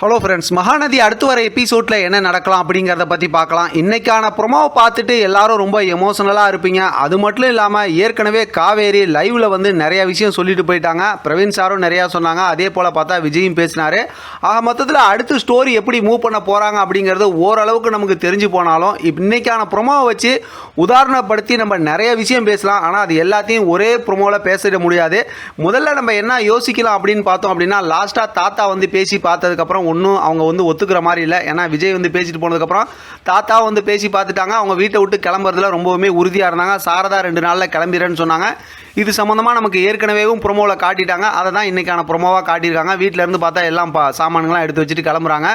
Hello friends Mahanadi அடுத்து வர எபிசோடில் என்ன நடக்கலாம் அப்படிங்கிறத பற்றி பார்க்கலாம். இன்றைக்கான ப்ரொமோவை பார்த்துட்டு எல்லாரும் ரொம்ப எமோஷனலாக இருப்பீங்க. அது மட்டும் இல்லாமல் ஏற்கனவே காவேரி லைவில் வந்து நிறைய விஷயம் சொல்லிட்டு போயிட்டாங்க. பிரவீன் சாரும் நிறையா சொன்னாங்க. அதே போல் பார்த்தா விஜயும் பேசினார். ஆக மொத்தத்தில் அடுத்து ஸ்டோரி எப்படி மூவ் பண்ண போகிறாங்க அப்படிங்கிறது ஓரளவுக்கு நமக்கு தெரிஞ்சு போனாலும் இப்போ இன்றைக்கான ப்ரொமோவை வச்சு உதாரணப்படுத்தி நம்ம நிறைய விஷயம் பேசலாம். ஆனால் அது எல்லாத்தையும் ஒரே ப்ரொமோவில் பேசிட முடியாது. முதல்ல நம்ம என்ன யோசிக்கலாம் அப்படின்னு பார்த்தோம் அப்படின்னா லாஸ்ட்டாக தாத்தா வந்து பேசி பார்த்ததுக்கப்புறம் ஒன்றும் அவங்க வந்து ஒத்துக்கிற மாதிரி இல்லை. ஏன்னா விஜய் வந்து பேசிட்டு போனதுக்கப்புறம் தாத்தா வந்து பேசி பார்த்துட்டாங்க. அவங்க வீட்டை விட்டு கிளம்புறதுல ரொம்பவுமே உறுதியாக இருந்தாங்க. சாரதா ரெண்டு நாளில் கிளம்பிடுறேன்னு சொன்னாங்க. இது சம்மந்தமாக நமக்கு ஏற்கனவேவும் ப்ரொமோவில் காட்டிட்டாங்க. அதை தான் இன்றைக்கான ப்ரொமோவாக காட்டியிருக்காங்க. வீட்டில் இருந்து பார்த்தா எல்லாம் பா சாமான்கள்லாம் எடுத்து வச்சுட்டு கிளம்புறாங்க.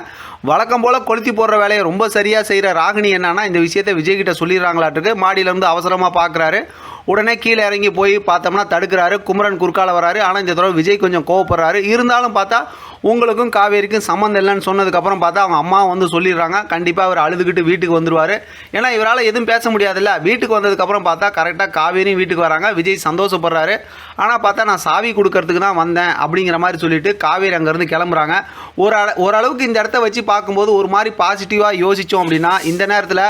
வழக்கம் போல் கொளுத்தி போடுற வேலையை ரொம்ப சரியாக செய்கிற ராகினி என்னன்னா இந்த விஷயத்தை விஜய் கிட்ட சொல்லிடுறாங்களாட்டுக்கு மாடியிலேருந்து அவசரமாக பார்க்குறாரு உடனே கீழே இறங்கி போய் பார்த்தோம்னா தடுக்கிறாரு. குமரன் குறுக்கால வராரு. ஆனால் இந்த தடவை விஜய் கொஞ்சம் கோவப்படுறாரு. இருந்தாலும் பார்த்தா உங்களுக்கும் காவேரிக்கும் சம்மந்தம் இல்லைன்னு சொன்னதுக்கப்புறம் பார்த்தா அவங்க அம்மா வந்து சொல்லிடுறாங்க. கண்டிப்பாக அவர் அழுதுகிட்டு வீட்டுக்கு வந்துடுவார் ஏன்னா இவரால் எதுவும் பேச முடியாதுல்ல. வீட்டுக்கு வந்ததுக்கப்புறம் பார்த்தா கரெக்டாக காவேரியும் வீட்டுக்கு வராங்க. விஜய் சந்தோஷம் சந்தோஷப்படுறாரு. ஆனால் பார்த்தா நான் சாவி கொடுக்கறதுக்கு தான் வந்தேன் அப்படிங்கிற மாதிரி சொல்லிட்டு காவேரி அங்கேருந்து கிளம்புறாங்க. ஒரு ஓரளவுக்கு இந்த இடத்த வச்சு பார்க்கும்போது ஒரு மாதிரி பாசிட்டிவாக யோசித்தோம் அப்படின்னா இந்த நேரத்தில்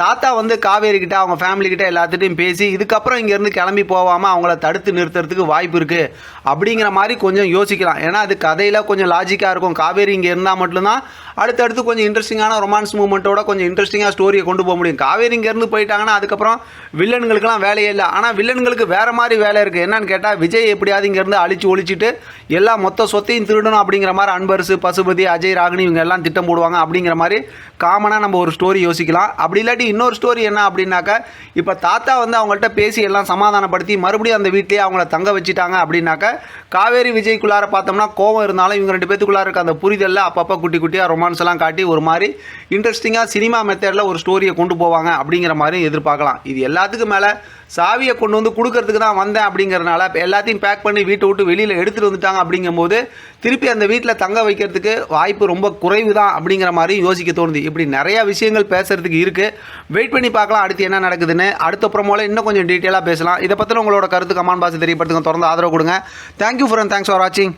தாத்தா வந்து காவேரிக்கிட்ட அவங்க ஃபேமிலிக்கிட்ட எல்லாத்துட்டையும் பேசி இதுக்கப்புறம் இங்கேருந்து கிளம்பி போகாமல் அவங்கள தடுத்து நிறுத்துறதுக்கு வாய்ப்பு இருக்குது அப்படிங்கிற மாதிரி கொஞ்சம் யோசிக்கலாம். ஏன்னா அது கதையில் கொஞ்சம் லாஜிக்காக இருக்கும். காவேரி இங்கே இருந்தால் மட்டும்தான் அடுத்தடுத்து கொஞ்சம் இன்ட்ரெஸ்டிங்கான ரொமான்ஸ் மூமெண்ட்டோட கொஞ்சம் இன்ட்ரெஸ்டிங்காக ஸ்டோரியை கொண்டு போக முடியும். காவேரி இங்கேருந்து போயிட்டாங்கன்னா அதுக்கப்புறம் வில்லன்களுக்கெல்லாம் வேலையே இல்லை. ஆனால் வில்லன்களுக்கு வேறு மாதிரி வேலை இருக்குது என்னன்னு கேட்டால் விஜய் எப்படியாவது இங்கேருந்து அழிச்சு ஒழிச்சிட்டு எல்லா மொத்த சொத்தையும் திருடணும் அப்படிங்கிற மாதிரி அன்பரசு பசுபதி அஜய் ராகினி இவங்க எல்லாம் திட்டம் போடுவாங்க அப்படிங்கிற மாதிரி காமனாக நம்ம ஒரு ஸ்டோரி யோசிக்கலாம். அப்படி இல்லாட்டி இன்னொரு ஸ்டோரி என்ன அப்படின்னாக்கா இப்போ தாத்தா வந்து அவங்கள்ட்ட பேசி எல்லாம் சமாதானப்படுத்தி மறுபடியும் அந்த வீட்லேயே அவங்கள தங்க வச்சுட்டாங்க அப்படின்னாக்கா காவேரி விஜய்க்குள்ளார பார்த்தோம்னா கோவம் இருந்தாலும் இவங்க ரெண்டு பேத்துக்குள்ளார இருக்க அந்த புரிதலில் அப்பப்போ குட்டி குட்டியாக ரொமான்ஸ் எல்லாம் காட்டி ஒரு மாதிரி இன்ட்ரெஸ்டிங்காக சினிமா மெத்தடில் ஒரு ஸ்டோரியை கொண்டு போவாங்க அப்படிங்கிற மாதிரி எதிர்பார்க்கலாம். இது எல்லாத்துக்கும் மேலே சாவியை கொண்டு வந்து கொடுக்கறதுக்கு தான் வந்தேன் அப்படிங்கிறதுனால இப்போ எல்லாத்தையும் பேக் பண்ணி வீட்டை விட்டு வெளியில் எடுத்துகிட்டு வந்துட்டாங்க அப்படிங்கும்போது திருப்பி அந்த வீட்டில் தங்க வைக்கிறதுக்கு வாய்ப்பு ரொம்ப குறைவு தான் அப்படிங்கிற மாதிரி யோசிக்க தோணுது. இப்படி நிறையா விஷயங்கள் பேசுகிறதுக்கு இருக்குது வெயிட் பண்ணி பார்க்கலாம் அடுத்து என்ன நடக்குதுன்னு. அடுத்த ப்ரோமோவில் இன்னும் கொஞ்சம் டீட்டெயிலாக பேசலாம். இதை பற்றின உங்களோட கருத்து கமான் பாஸ் தெரியப்படுத்துங்க. தொடர்ந்து ஆதரவு கொடுங்க. தேங்க்யூ ஃபார் தேங்க்ஸ் ஃபார் வாட்சிங்